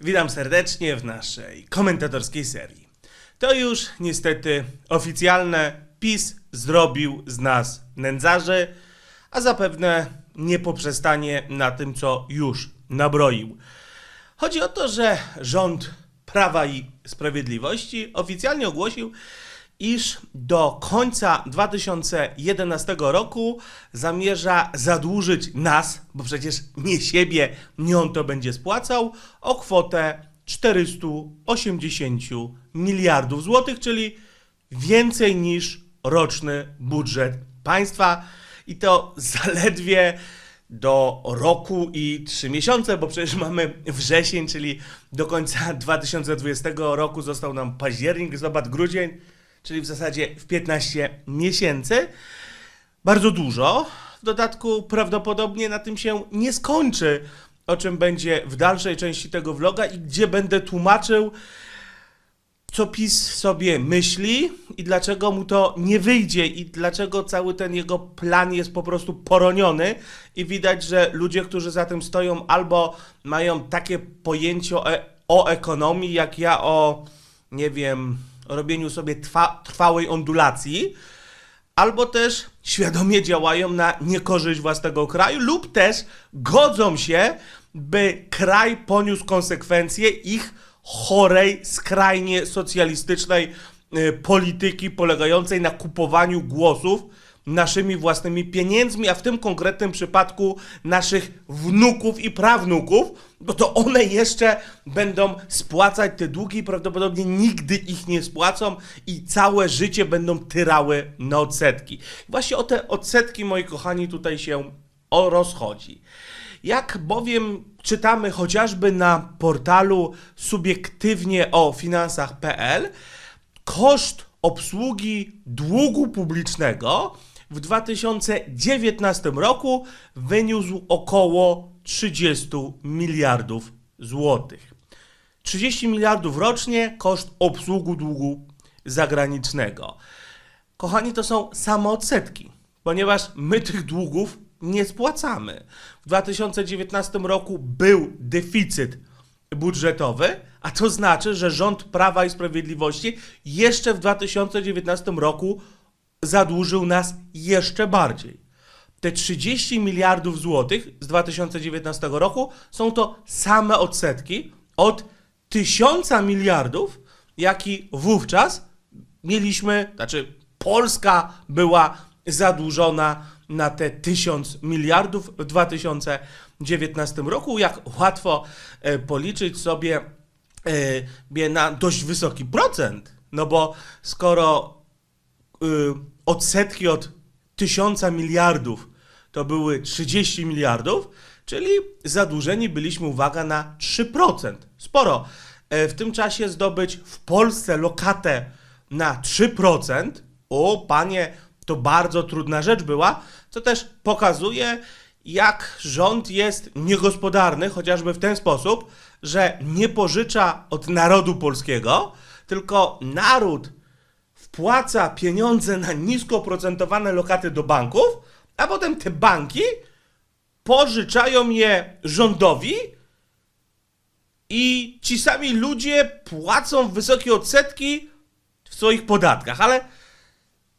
Witam serdecznie w naszej komentatorskiej serii. To już niestety oficjalne PiS zrobił z nas nędzarzy, a zapewne nie poprzestanie na tym, co już nabroił. Chodzi o to, że rząd Prawa i Sprawiedliwości oficjalnie ogłosił, iż do końca 2011 roku zamierza zadłużyć nas, bo przecież nie siebie, nie on to będzie spłacał, o kwotę 480 miliardów złotych, czyli więcej niż roczny budżet państwa. I to zaledwie do roku i 3 miesiące, bo przecież mamy wrzesień, czyli do końca 2020 roku został nam październik, listopad, grudzień, czyli w zasadzie w 15 miesięcy. Bardzo dużo. W dodatku prawdopodobnie na tym się nie skończy, o czym będzie w dalszej części tego vloga i gdzie będę tłumaczył, co PiS sobie myśli i dlaczego mu to nie wyjdzie i dlaczego cały ten jego plan jest po prostu poroniony i widać, że ludzie, którzy za tym stoją albo mają takie pojęcie o, e- o ekonomii jak ja o, nie wiem, robieniu sobie trwa, trwałej ondulacji, albo też świadomie działają na niekorzyść własnego kraju, lub też godzą się, by kraj poniósł konsekwencje ich chorej, skrajnie socjalistycznej y, polityki polegającej na kupowaniu głosów naszymi własnymi pieniędzmi, a w tym konkretnym przypadku naszych wnuków i prawnuków, bo to one jeszcze będą spłacać te długi, prawdopodobnie nigdy ich nie spłacą i całe życie będą tyrały na odsetki. Właśnie o te odsetki, moi kochani, tutaj się rozchodzi. Jak bowiem czytamy chociażby na portalu subiektywnie o finansach.pl, koszt obsługi długu publicznego w 2019 roku wyniósł około 30 miliardów złotych. 30 miliardów rocznie koszt obsługu długu zagranicznego. Kochani, to są same odsetki, ponieważ my tych długów nie spłacamy. W 2019 roku był deficyt budżetowy, a to znaczy, że rząd Prawa i Sprawiedliwości jeszcze w 2019 roku zadłużył nas jeszcze bardziej. Te 30 miliardów złotych z 2019 roku są to same odsetki od tysiąca miliardów, jaki wówczas mieliśmy, znaczy Polska była zadłużona na te 1000 miliardów w 2019 roku. Jak łatwo e, policzyć sobie e, na dość wysoki procent, no bo skoro odsetki od 1000 miliardów to były 30 miliardów, czyli zadłużeni byliśmy, uwaga, na 3%. Sporo. E, W tym czasie zdobyć w Polsce lokatę na 3%, o panie, to bardzo trudna rzecz była, co też pokazuje, jak rząd jest niegospodarny, chociażby w ten sposób, że nie pożycza od narodu polskiego, tylko naród wpłaca pieniądze na nisko oprocentowane lokaty do banków, a potem te banki pożyczają je rządowi i ci sami ludzie płacą wysokie odsetki w swoich podatkach, ale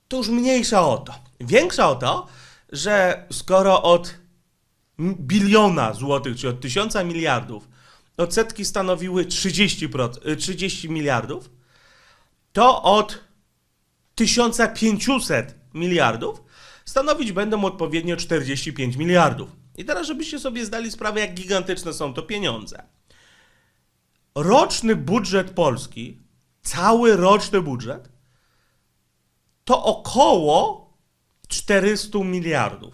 to już mniejsza o to. Większa o to, że skoro od biliona złotych, czy od tysiąca miliardów odsetki stanowiły 30%, y, 30 miliardów, to od 1500 miliardów stanowić będą odpowiednio 45 miliardów. I teraz, żebyście sobie zdali sprawę, jak gigantyczne są to pieniądze. Roczny budżet Polski, cały roczny budżet, to około 400 miliardów.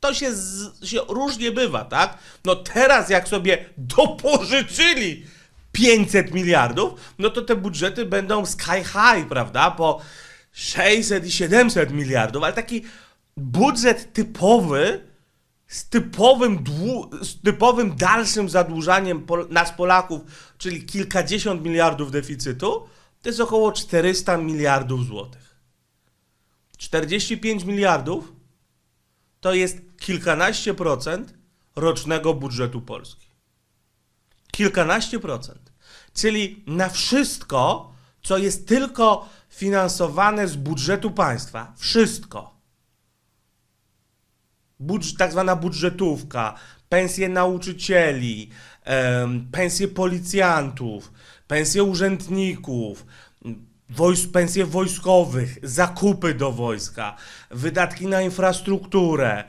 To się, z, się różnie bywa, tak? No teraz jak sobie dopożyczyli 500 miliardów, no to te budżety będą sky high, prawda? Po 600 i 700 miliardów, ale taki budżet typowy, z typowym, z typowym dalszym zadłużaniem Pol- nas Polaków, czyli kilkadziesiąt miliardów deficytu, to jest około 400 miliardów złotych. 45 miliardów to jest kilkanaście procent rocznego budżetu Polski. Kilkanaście procent. Czyli na wszystko, co jest tylko finansowane z budżetu państwa, wszystko. Budż, tak zwana budżetówka, pensje nauczycieli, pensje policjantów, pensje urzędników, wojs, pensje wojskowych, zakupy do wojska, wydatki na infrastrukturę,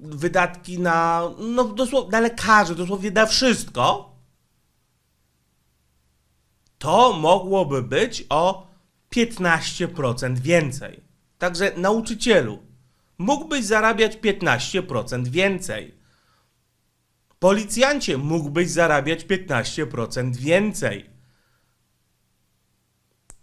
wydatki na, no dosłownie, na lekarzy, dosłownie na wszystko, to mogłoby być o 15% więcej. Także nauczycielu mógłbyś zarabiać 15% więcej. Policjancie mógłbyś zarabiać 15% więcej.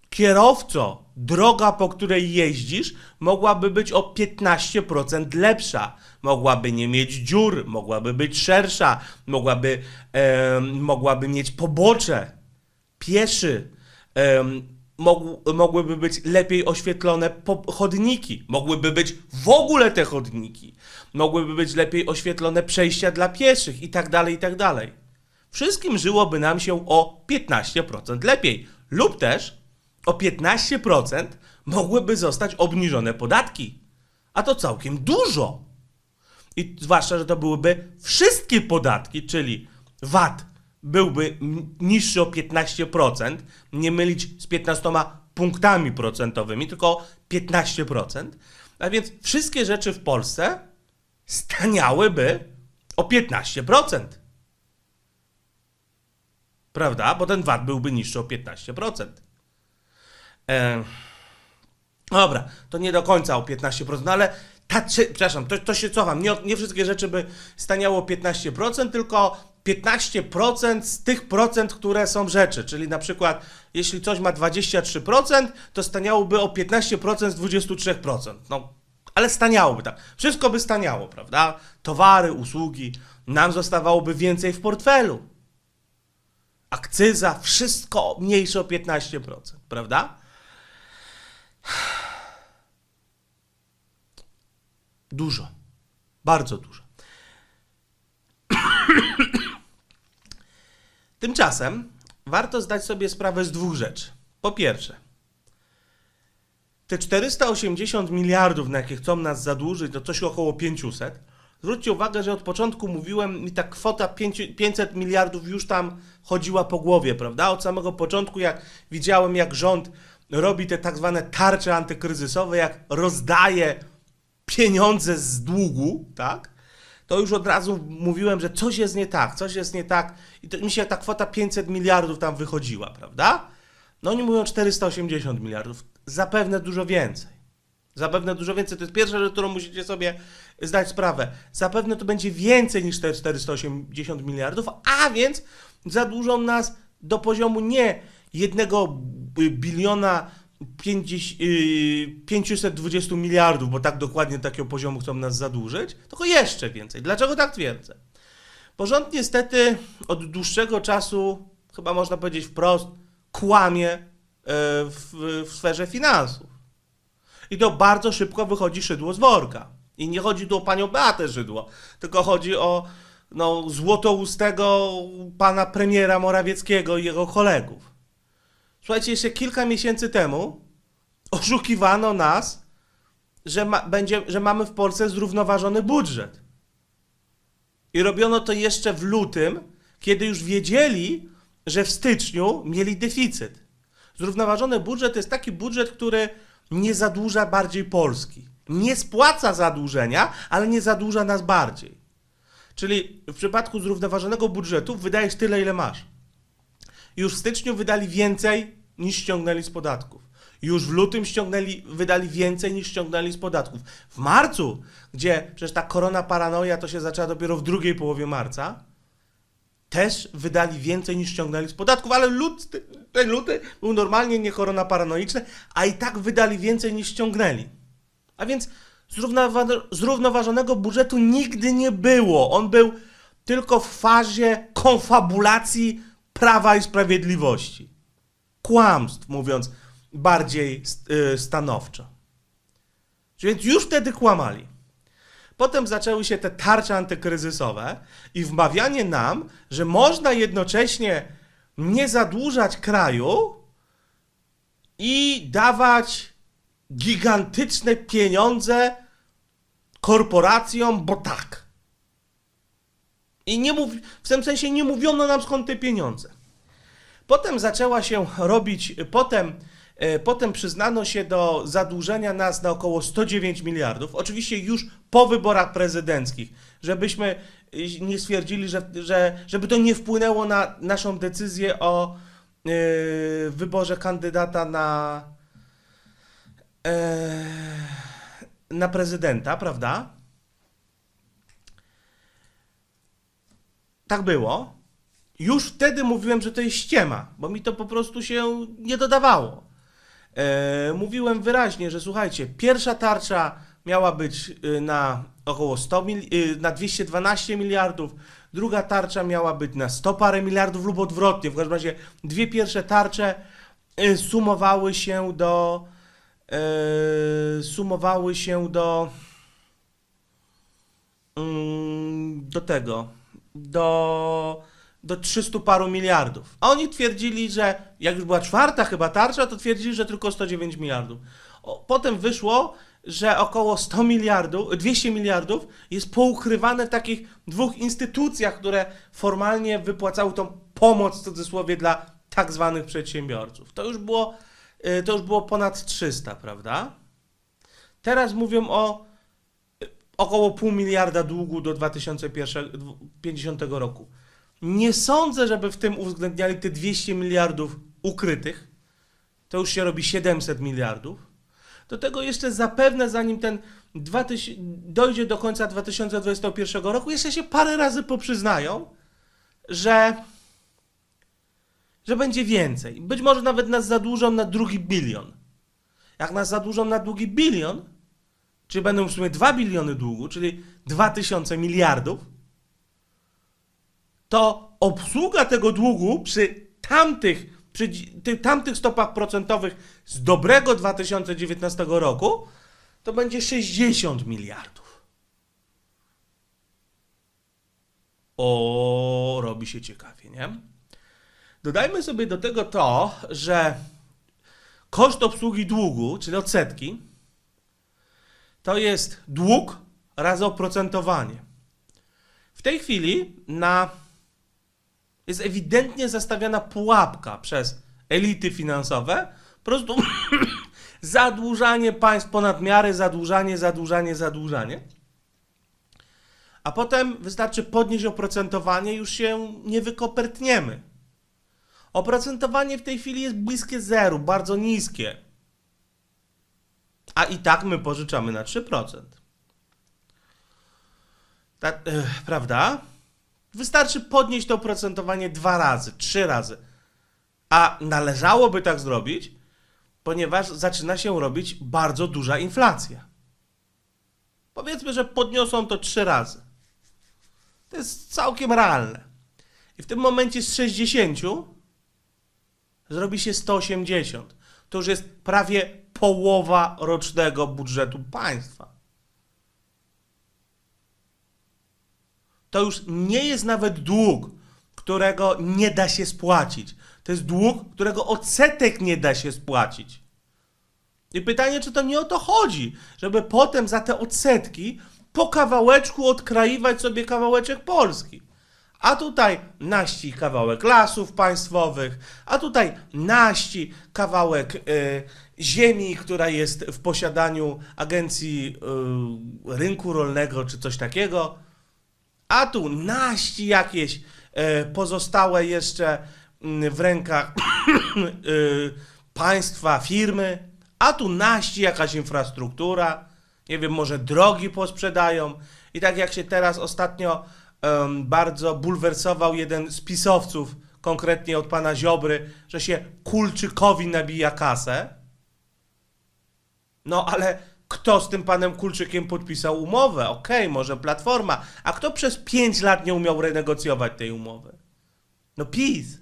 Kierowco, droga, po której jeździsz, mogłaby być o 15% lepsza. Mogłaby nie mieć dziur, mogłaby być szersza, mogłaby, em, mogłaby mieć pobocze pieszy, mogł, mogłyby być lepiej oświetlone chodniki, mogłyby być w ogóle te chodniki, mogłyby być lepiej oświetlone przejścia dla pieszych i tak dalej, i tak dalej. Wszystkim żyłoby nam się o 15% lepiej lub też o 15% mogłyby zostać obniżone podatki. A to całkiem dużo. I zwłaszcza, że to byłyby wszystkie podatki, czyli VAT byłby niższy o 15%, nie mylić z 15 punktami procentowymi, tylko 15%. A więc wszystkie rzeczy w Polsce staniałyby o 15%. Prawda? Bo ten VAT byłby niższy o 15%. E, Dobra, to nie do końca o 15%, no ale ta, przepraszam, to, to się cofam. Nie, nie wszystkie rzeczy by staniało o 15%, tylko 15% z tych procent, które są rzeczy. Czyli na przykład, jeśli coś ma 23%, to staniałoby o 15% z 23%. No, ale staniałoby tak. Wszystko by staniało, prawda? Towary, usługi, nam zostawałoby więcej w portfelu. Akcyza, wszystko mniejsze o 15%, prawda? Dużo. Bardzo dużo. Tymczasem warto zdać sobie sprawę z dwóch rzeczy. Po pierwsze, te 480 miliardów, na jakie chcą nas zadłużyć, to coś około 500. Zwróćcie uwagę, że od początku mówiłem, mi ta kwota 5 500 miliardów już tam chodziła po głowie, prawda? Od samego początku, jak widziałem, jak rząd robi te tak zwane tarcze antykryzysowe, jak rozdaje pieniądze z długu, tak? To już od razu mówiłem, że coś jest nie tak, coś jest nie tak. I to mi się ta kwota 500 miliardów tam wychodziła, prawda? No oni mówią 480 miliardów. Zapewne dużo więcej. Zapewne dużo więcej. To jest pierwsza rzecz, którą musicie sobie zdać sprawę. Zapewne to będzie więcej niż te 480 miliardów, a więc zadłużą nas do poziomu nie jednego biliona 50, yy, 520 miliardów, bo tak dokładnie do takiego poziomu chcą nas zadłużyć, tylko jeszcze więcej. Dlaczego tak twierdzę? Bo rząd niestety od dłuższego czasu, chyba można powiedzieć wprost, kłamie e, w, w sferze finansów. I to bardzo szybko wychodzi szydło z worka. I nie chodzi tu o panią Beatę Szydło, tylko chodzi o no, złotoustego pana premiera Morawieckiego i jego kolegów. Słuchajcie, jeszcze kilka miesięcy temu oszukiwano nas, że, ma, będzie, że mamy w Polsce zrównoważony budżet. I robiono to jeszcze w lutym, kiedy już wiedzieli, że w styczniu mieli deficyt. Zrównoważony budżet to jest taki budżet, który nie zadłuża bardziej Polski. Nie spłaca zadłużenia, ale nie zadłuża nas bardziej. Czyli w przypadku zrównoważonego budżetu wydajesz tyle, ile masz. Już w styczniu wydali więcej niż ściągnęli z podatków. Już w lutym ściągnęli, wydali więcej niż ściągnęli z podatków. W marcu, gdzie przecież ta korona paranoja to się zaczęła dopiero w drugiej połowie marca, też wydali więcej niż ściągnęli z podatków, ale lut, ten luty był normalnie nie korona paranoiczny, a i tak wydali więcej niż ściągnęli. A więc zrównowa- zrównoważonego budżetu nigdy nie było. On był tylko w fazie konfabulacji prawa i sprawiedliwości. Kłamstw, mówiąc bardziej y, stanowczo. Więc już wtedy kłamali. Potem zaczęły się te tarcze antykryzysowe i wmawianie nam, że można jednocześnie nie zadłużać kraju i dawać gigantyczne pieniądze korporacjom, bo tak. I nie mów, w tym sensie nie mówiono nam skąd te pieniądze. Potem zaczęła się robić, potem, e, potem przyznano się do zadłużenia nas na około 109 miliardów. Oczywiście już po wyborach prezydenckich, żebyśmy e, nie stwierdzili, że, że żeby to nie wpłynęło na naszą decyzję o e, wyborze kandydata na, na prezydenta, prawda? Tak było. Już wtedy mówiłem, że to jest ściema, bo mi to po prostu się nie dodawało. E, mówiłem wyraźnie, że słuchajcie, pierwsza tarcza miała być y, na około 100 mil, y, na 212 miliardów, druga tarcza miała być na 100 parę miliardów lub odwrotnie. W każdym razie dwie pierwsze tarcze y, sumowały się do y, sumowały się do mm, do tego do do 300 paru miliardów. A oni twierdzili, że jak już była czwarta chyba tarcza, to twierdzili, że tylko 109 miliardów. O, potem wyszło, że około 100 miliardów, 200 miliardów jest poukrywane w takich dwóch instytucjach, które formalnie wypłacały tą pomoc w cudzysłowie dla tak zwanych przedsiębiorców. To już było, y, to już było ponad 300, prawda? Teraz mówią o około pół miliarda długu do 2050 roku. Nie sądzę, żeby w tym uwzględniali te 200 miliardów ukrytych. To już się robi 700 miliardów. Do tego jeszcze zapewne, zanim ten 2000, dojdzie do końca 2021 roku, jeszcze się parę razy poprzyznają, że, że będzie więcej. Być może nawet nas zadłużą na drugi bilion. Jak nas zadłużą na drugi bilion, czyli będą w sumie 2 biliony długu, czyli 2000 miliardów, to obsługa tego długu przy tamtych, przy dzi- ty, tamtych stopach procentowych z dobrego 2019 roku to będzie 60 miliardów. O, robi się ciekawie, nie? Dodajmy sobie do tego to, że koszt obsługi długu, czyli odsetki, to jest dług razy oprocentowanie. W tej chwili na jest ewidentnie zastawiana pułapka przez elity finansowe. Po prostu zadłużanie państw ponad miarę, zadłużanie, zadłużanie, zadłużanie. A potem wystarczy podnieść oprocentowanie, już się nie wykopertniemy. Oprocentowanie w tej chwili jest bliskie zeru, bardzo niskie. A i tak my pożyczamy na 3%. Tak, e, prawda? Wystarczy podnieść to oprocentowanie dwa razy, trzy razy. A należałoby tak zrobić, ponieważ zaczyna się robić bardzo duża inflacja. Powiedzmy, że podniosą to trzy razy. To jest całkiem realne. I w tym momencie z 60 zrobi się 180. To już jest prawie połowa rocznego budżetu państwa. to już nie jest nawet dług, którego nie da się spłacić. To jest dług, którego odsetek nie da się spłacić. I pytanie, czy to nie o to chodzi, żeby potem za te odsetki po kawałeczku odkraiwać sobie kawałeczek Polski. A tutaj naści kawałek lasów państwowych, a tutaj naści kawałek y, ziemi, która jest w posiadaniu agencji y, rynku rolnego czy coś takiego. A tu naści jakieś e, pozostałe jeszcze mm, w rękach e, państwa, firmy, a tu naści jakaś infrastruktura, nie wiem, może drogi posprzedają. I tak jak się teraz ostatnio em, bardzo bulwersował jeden z pisowców, konkretnie od pana Ziobry, że się Kulczykowi nabija kasę. No ale kto z tym panem Kulczykiem podpisał umowę? Okej, może Platforma. A kto przez 5 lat nie umiał renegocjować tej umowy? No PiS.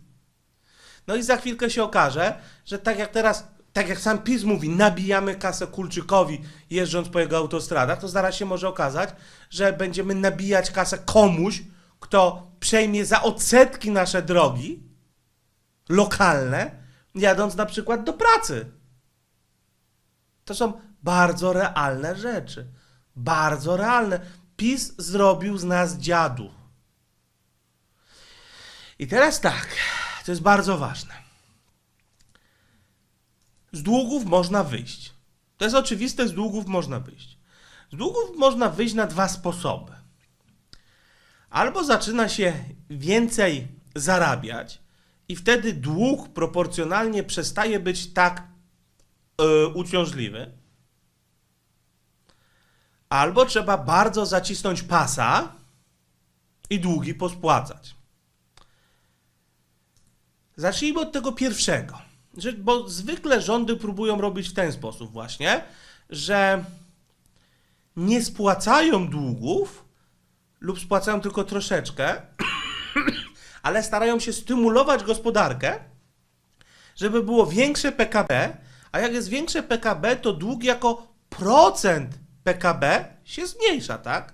No i za chwilkę się okaże, że tak jak teraz tak jak sam PiS mówi, nabijamy kasę Kulczykowi jeżdżąc po jego autostradach, to zaraz się może okazać, że będziemy nabijać kasę komuś, kto przejmie za odsetki nasze drogi lokalne, jadąc na przykład do pracy. To są bardzo realne rzeczy. Bardzo realne. PiS zrobił z nas dziadów. I teraz tak, to jest bardzo ważne. Z długów można wyjść. To jest oczywiste, z długów można wyjść. Z długów można wyjść na dwa sposoby. Albo zaczyna się więcej zarabiać i wtedy dług proporcjonalnie przestaje być tak yy, uciążliwy. Albo trzeba bardzo zacisnąć pasa i długi pospłacać. Zacznijmy od tego pierwszego. Bo zwykle rządy próbują robić w ten sposób właśnie, że nie spłacają długów lub spłacają tylko troszeczkę, ale starają się stymulować gospodarkę, żeby było większe PKB, a jak jest większe PKB, to dług jako procent PKB się zmniejsza, tak?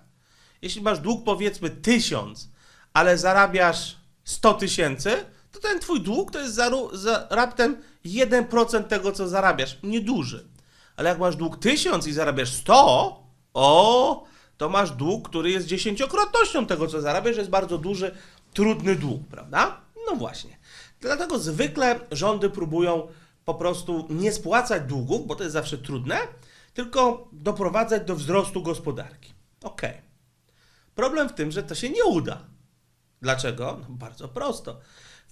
Jeśli masz dług powiedzmy 1000, ale zarabiasz 100 tysięcy, to ten twój dług to jest za, za raptem 1% tego, co zarabiasz. Nieduży. Ale jak masz dług 1000 i zarabiasz 100, o, to masz dług, który jest dziesięciokrotnością tego, co zarabiasz, jest bardzo duży, trudny dług, prawda? No właśnie. Dlatego zwykle rządy próbują po prostu nie spłacać długów, bo to jest zawsze trudne, tylko doprowadzać do wzrostu gospodarki. Okej. Problem w tym, że to się nie uda. Dlaczego? No bardzo prosto.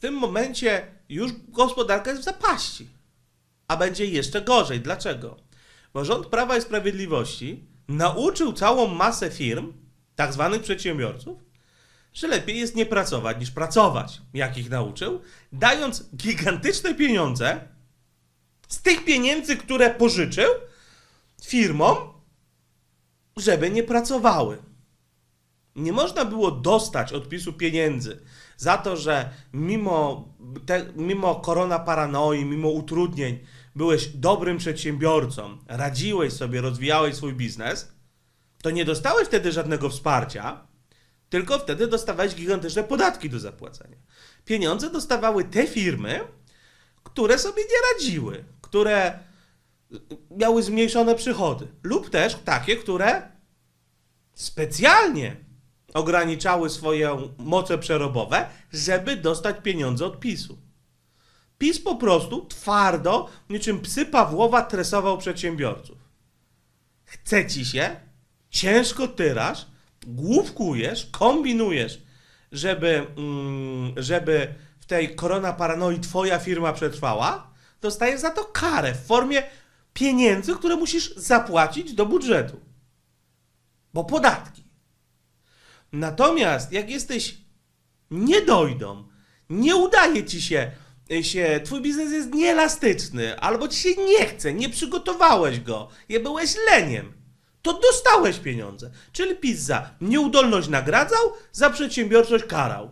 Tym momencie już gospodarka jest w zapaści. A będzie jeszcze gorzej. Dlaczego? Bo rząd Prawa i Sprawiedliwości nauczył całą masę firm, tak zwanych przedsiębiorców, że lepiej jest nie pracować niż pracować. Jak ich nauczył? Dając gigantyczne pieniądze z tych pieniędzy, które pożyczył firmom, żeby nie pracowały. Nie można było dostać odpisu pieniędzy za to, że mimo, te, mimo korona paranoi, mimo utrudnień, byłeś dobrym przedsiębiorcą, radziłeś sobie, rozwijałeś swój biznes, to nie dostałeś wtedy żadnego wsparcia, tylko wtedy dostawałeś gigantyczne podatki do zapłacenia. Pieniądze dostawały te firmy, które sobie nie radziły, które miały zmniejszone przychody, lub też takie, które specjalnie ograniczały swoje moce przerobowe, żeby dostać pieniądze od PiSu. PiS po prostu twardo, niczym psy Pawłowa, tresował przedsiębiorców. Chce ci się, ciężko tyrasz, główkujesz, kombinujesz, żeby, mm, żeby w tej korona paranoi twoja firma przetrwała, dostajesz za to karę w formie pieniędzy, które musisz zapłacić do budżetu. Bo podatki. Natomiast jak jesteś niedojdą, nie udaje ci się, się, twój biznes jest nieelastyczny, albo ci się nie chce, nie przygotowałeś go, je byłeś leniem, to dostałeś pieniądze. Czyli PiS za nieudolność nagradzał, za przedsiębiorczość karał.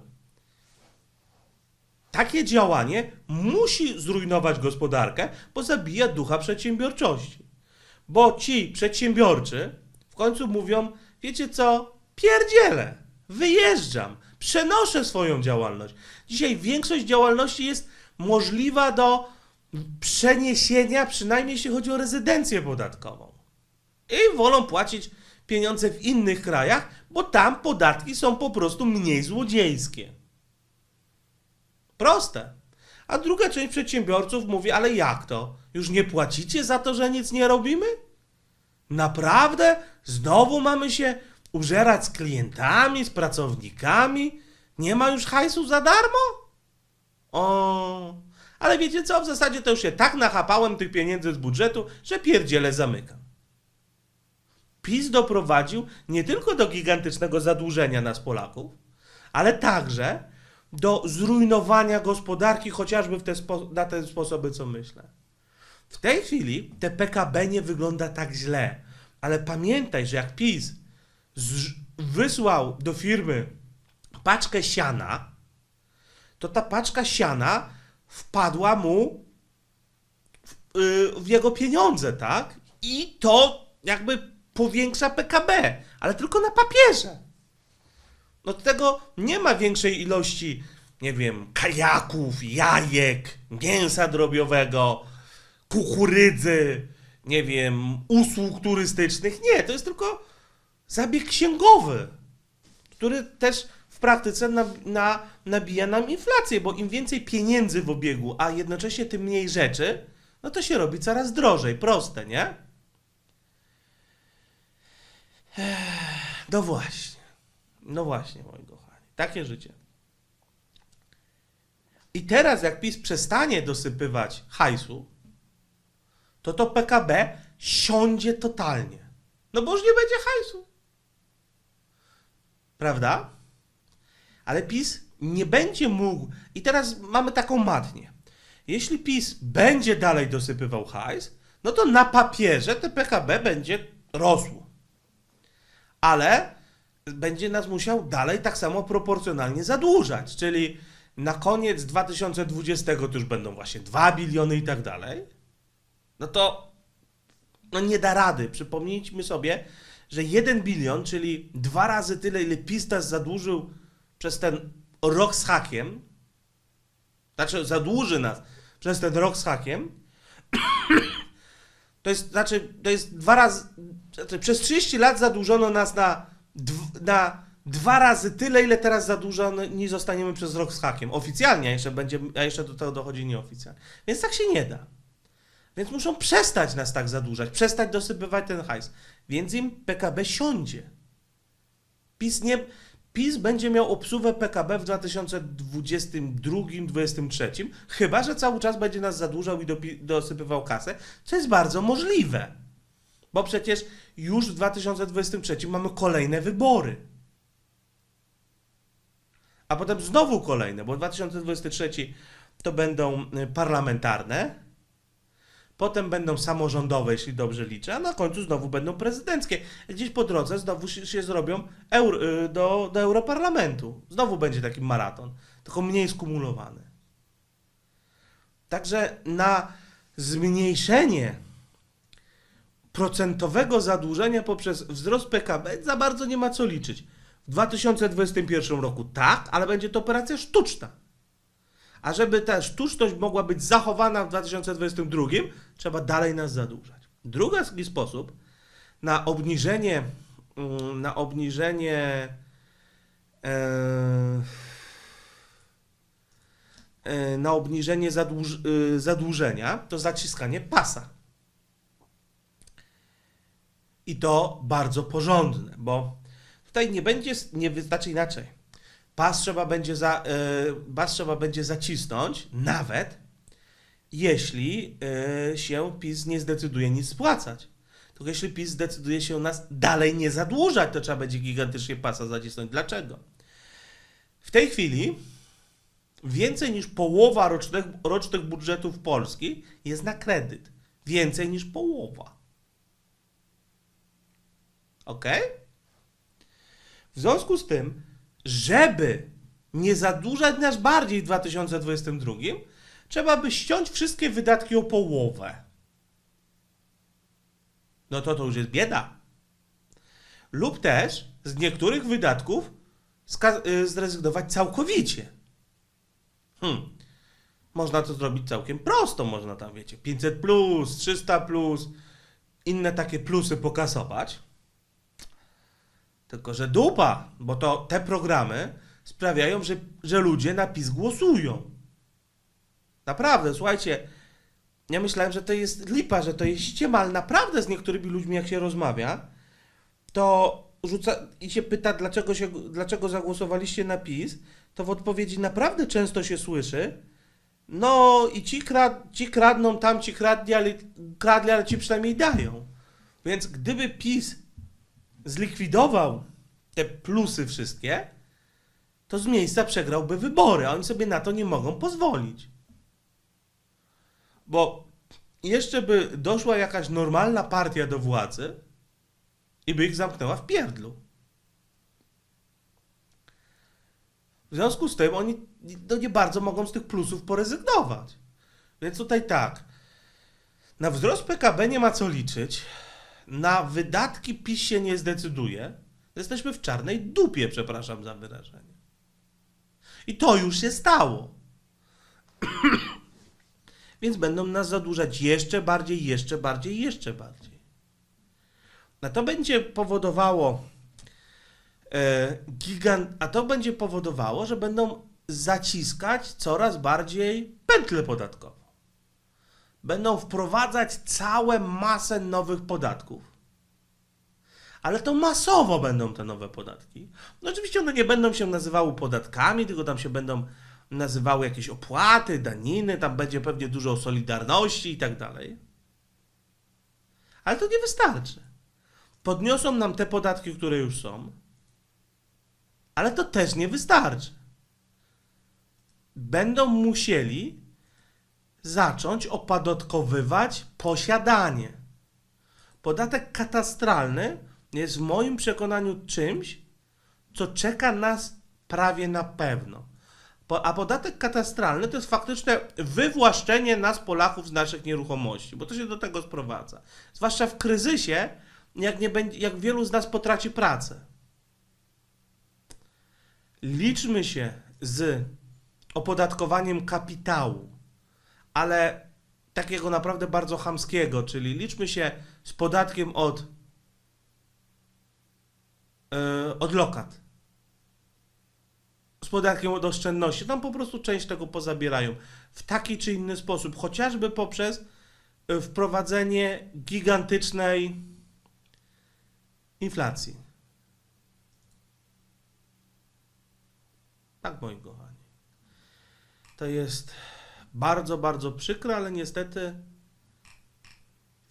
Takie działanie musi zrujnować gospodarkę, bo zabija ducha przedsiębiorczości. Bo ci przedsiębiorczy w końcu mówią, wiecie co, pierdzielę, wyjeżdżam, przenoszę swoją działalność. Dzisiaj większość działalności jest możliwa do przeniesienia, przynajmniej jeśli chodzi o rezydencję podatkową. I wolą płacić pieniądze w innych krajach, bo tam podatki są po prostu mniej złodziejskie. Proste. A druga część przedsiębiorców mówi, ale jak to? Już nie płacicie za to, że nic nie robimy? Naprawdę? Znowu mamy się użerać z klientami, z pracownikami? Nie ma już hajsu za darmo? O, ale wiecie co? W zasadzie to już się tak nachapałem tych pieniędzy z budżetu, że pierdziele zamykam. PiS doprowadził nie tylko do gigantycznego zadłużenia nas Polaków, ale także do zrujnowania gospodarki, chociażby te na te sposoby, co myślę. W tej chwili te PKB nie wygląda tak źle, ale pamiętaj, że jak PiS wysłał do firmy paczkę siana, to ta paczka siana wpadła mu w y, w jego pieniądze, tak? I to jakby powiększa PKB, ale tylko na papierze. No tego nie ma większej ilości, nie wiem, kajaków, jajek, mięsa drobiowego, kukurydzy, nie wiem, usług turystycznych. Nie, to jest tylko zabieg księgowy, który też w praktyce na, na, nabija nam inflację, bo im więcej pieniędzy w obiegu, a jednocześnie tym mniej rzeczy, no to się robi coraz drożej. Proste, nie? No właśnie. No właśnie, moi kochani. Takie życie. I teraz, jak PiS przestanie dosypywać hajsu, to to PKB siądzie totalnie. No bo już nie będzie hajsu. Prawda? Ale PiS nie będzie mógł. I teraz mamy taką matnię. Jeśli PiS będzie dalej dosypywał hajs, no to na papierze te PKB będzie rosło. Ale będzie nas musiał dalej tak samo proporcjonalnie zadłużać. Czyli na koniec 2020 to już będą właśnie 2 biliony i tak dalej. No to no nie da rady. Przypomnijmy sobie, że 1 bilion, czyli dwa razy tyle, ile PiS nas zadłużył przez ten rok z hakiem, znaczy zadłuży nas przez ten rok z hakiem, to jest, znaczy, to jest dwa razy, znaczy przez 30 lat zadłużono nas na, na dwa razy tyle, ile teraz zadłużoni zostaniemy przez rok z hakiem. Oficjalnie, a jeszcze, będzie, a jeszcze do tego dochodzi nieoficjalnie. Więc tak się nie da. Więc muszą przestać nas tak zadłużać, przestać dosypywać ten hajs. Więc im PKB siądzie. PiS, nie, PiS będzie miał obsługę PKB w 2022-2023, chyba że cały czas będzie nas zadłużał i dosypywał kasę, co jest bardzo możliwe. Bo przecież już w 2023 mamy kolejne wybory. A potem znowu kolejne, bo 2023 to będą y, parlamentarne, Potem będą samorządowe, jeśli dobrze liczę, a na końcu znowu będą prezydenckie. Gdzieś po drodze znowu się, zrobią eur, y, do, do Europarlamentu. Znowu będzie taki maraton, tylko mniej skumulowany. Także na zmniejszenie procentowego zadłużenia poprzez wzrost PKB za bardzo nie ma co liczyć. W 2021 roku tak, ale będzie to operacja sztuczna. A żeby ta sztuczność mogła być zachowana w 2022, trzeba dalej nas zadłużać. Drugi sposób na obniżenie, mm, na obniżenie e, e, na obniżenie zadłuż, y, zadłużenia to zaciskanie pasa. I to bardzo porządne, bo tutaj nie będzie, nie wystarczy inaczej pas trzeba będzie, za, y, pas trzeba będzie zacisnąć, nawet jeśli y, się PiS nie zdecyduje nic spłacać. Tylko jeśli PiS zdecyduje się nas dalej nie zadłużać, to trzeba będzie gigantycznie pasa zacisnąć. Dlaczego? W tej chwili więcej niż połowa rocznych, rocznych budżetów Polski jest na kredyt. Więcej niż połowa. Ok? W związku z tym, żeby nie zadłużać nas bardziej w 2022, trzeba by ściąć wszystkie wydatki o połowę. No to to już jest bieda. Lub też z niektórych wydatków y, zrezygnować całkowicie. Hmm. Można to zrobić całkiem prosto. Można tam, wiecie, 500, plus, 300, plus, inne takie plusy pokasować. Tylko, że dupa, bo to te programy sprawiają, że, że ludzie na PiS głosują. Naprawdę, słuchajcie, ja myślałem, że to jest lipa, że to jest ściema, ale naprawdę z niektórymi ludźmi, jak się rozmawia, to rzuca i się pyta, dlaczego, się, dlaczego zagłosowaliście na PiS, to w odpowiedzi naprawdę często się słyszy, no i ci, krad, ci kradną, tam ci kradli ale, kradli, ale ci przynajmniej dają. Więc gdyby PiS zlikwidował te plusy wszystkie, to z miejsca przegrałby wybory, a oni sobie na to nie mogą pozwolić. Bo jeszcze by doszła jakaś normalna partia do władzy i by ich zamknęła w pierdlu. W związku z tym oni no nie bardzo mogą z tych plusów porezygnować. Więc tutaj tak. Na wzrost PKB nie ma co liczyć. Na wydatki PiS się nie zdecyduje. Jesteśmy w czarnej dupie, przepraszam za wyrażenie. I to już się stało. Więc będą nas zadłużać jeszcze bardziej, jeszcze bardziej, jeszcze bardziej. A to będzie powodowało e, gigant, a to będzie powodowało, że będą zaciskać coraz bardziej pętlę podatkową. Będą wprowadzać całe masę nowych podatków. Ale to masowo będą te nowe podatki. No oczywiście one nie będą się nazywały podatkami, tylko tam się będą nazywały jakieś opłaty, daniny, tam będzie pewnie dużo solidarności i tak dalej. Ale to nie wystarczy. Podniosą nam te podatki, które już są, ale to też nie wystarczy. Będą musieli zacząć opodatkowywać posiadanie. Podatek katastralny jest w moim przekonaniu czymś, co czeka nas prawie na pewno. A podatek katastralny to jest faktyczne wywłaszczenie nas, Polaków, z naszych nieruchomości, bo to się do tego sprowadza. Zwłaszcza w kryzysie, jak, nie będzie, jak wielu z nas potraci pracę. Liczmy się z opodatkowaniem kapitału, ale takiego naprawdę bardzo chamskiego, czyli liczmy się z podatkiem od, yy, od lokat, z podatkiem od oszczędności. Tam po prostu część tego pozabierają w taki czy inny sposób, chociażby poprzez y, wprowadzenie gigantycznej inflacji. Tak, moi kochani. To jest bardzo, bardzo przykre, ale niestety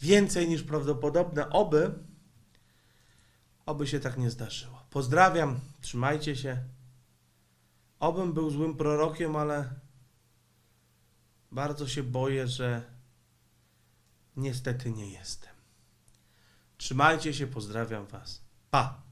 więcej niż prawdopodobne. Oby, oby się tak nie zdarzyło. Pozdrawiam, trzymajcie się. Obym był złym prorokiem, ale bardzo się boję, że niestety nie jestem. Trzymajcie się, pozdrawiam Was. Pa!